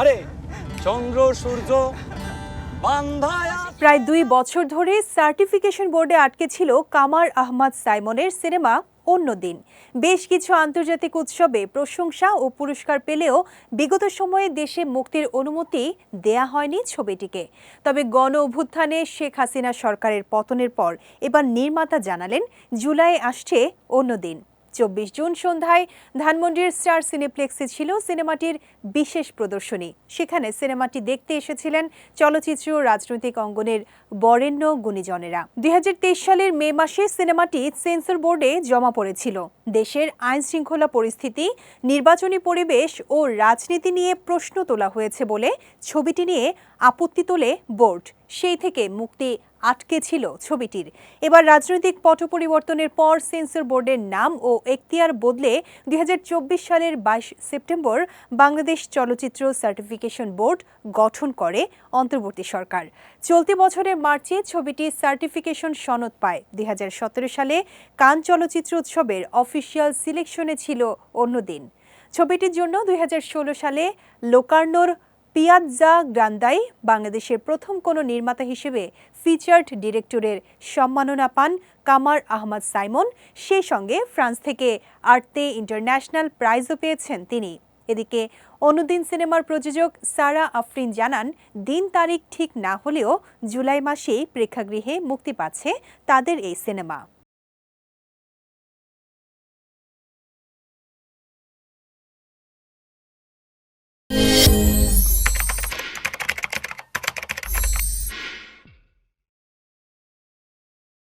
আরে, চন্দ্র, সূর্য প্রায় দুই বছর ধরে সার্টিফিকেশন বোর্ডে আটকে ছিল কামার আহমদ সাইমনের সিনেমা অন্যদিন বেশ কিছু আন্তর্জাতিক উৎসবে প্রশংসা ও পুরস্কার পেলেও বিগত সময়ে দেশে মুক্তির অনুমতি দেয়া হয়নি ছবিটিকে। তবে গণ অভ্যুত্থানে শেখ হাসিনা সরকারের পতনের পর এবার নির্মাতা জানালেন, জুলাই আসছে অন্যদিন চব্বিশ জুন সন্ধ্যায় ধানমন্ডির স্টার সিনেপ্লেক্সে ছিল সিনেমাটির বিশেষ প্রদর্শনী। সেখানে সিনেমাটি দেখতে এসেছিলেন চলচ্চিত্র রাজনৈতিক অঙ্গনের বরেণ্য গুণীজনেরা। দুই হাজার তেইশ সালের মে মাসে সিনেমাটি সেন্সর বোর্ডে জমা পড়েছিল। দেশের আইন শৃঙ্খলা পরিস্থিতি, নির্বাচনী পরিবেশ ও রাজনীতি নিয়ে প্রশ্ন তোলা হয়েছে বলে ছবিটি নিয়ে আপত্তি তোলে বোর্ড। সেই থেকে মুক্তি আটকে ছিল ছবিটির। এবার রাজনৈতিক পট পরিবর্তনের পর সেন্সর বোর্ডের নাম ও এখতিয়ার বদলে দুই হাজার চব্বিশ সালের বাইশ সেপ্টেম্বর বাংলাদেশ চলচ্চিত্র সার্টিফিকেশন বোর্ড গঠন করে অন্তর্বর্তী সরকার। চলতি বছরের মার্চে ছবিটি সার্টিফিকেশন সনদ পায়। দুই হাজার সতেরো সালে কান চলচ্চিত্র উৎসবের অফিসিয়াল সিলেকশনে ছিল অন্যদিন ছবিটির জন্য দুই হাজার ষোলো সালে লোকার্নোর পিয়াজ্জা গ্রান্দাই বাংলাদেশের প্রথম কোনো নির্মাতা হিসেবে ফিচার্ড ডিরেক্টরের সম্মাননা পান কামার আহমদ সাইমন। সেই সঙ্গে ফ্রান্স থেকে আর্তে ইন্টারন্যাশনাল প্রাইজও পেয়েছেন তিনি। এদিকে অনুদিন সিনেমার প্রযোজক সারা আফরিন জানান, দিন তারিখ ঠিক না হলেও জুলাই মাসেই প্রেক্ষাগৃহে মুক্তি পাচ্ছে তাদের এই সিনেমা।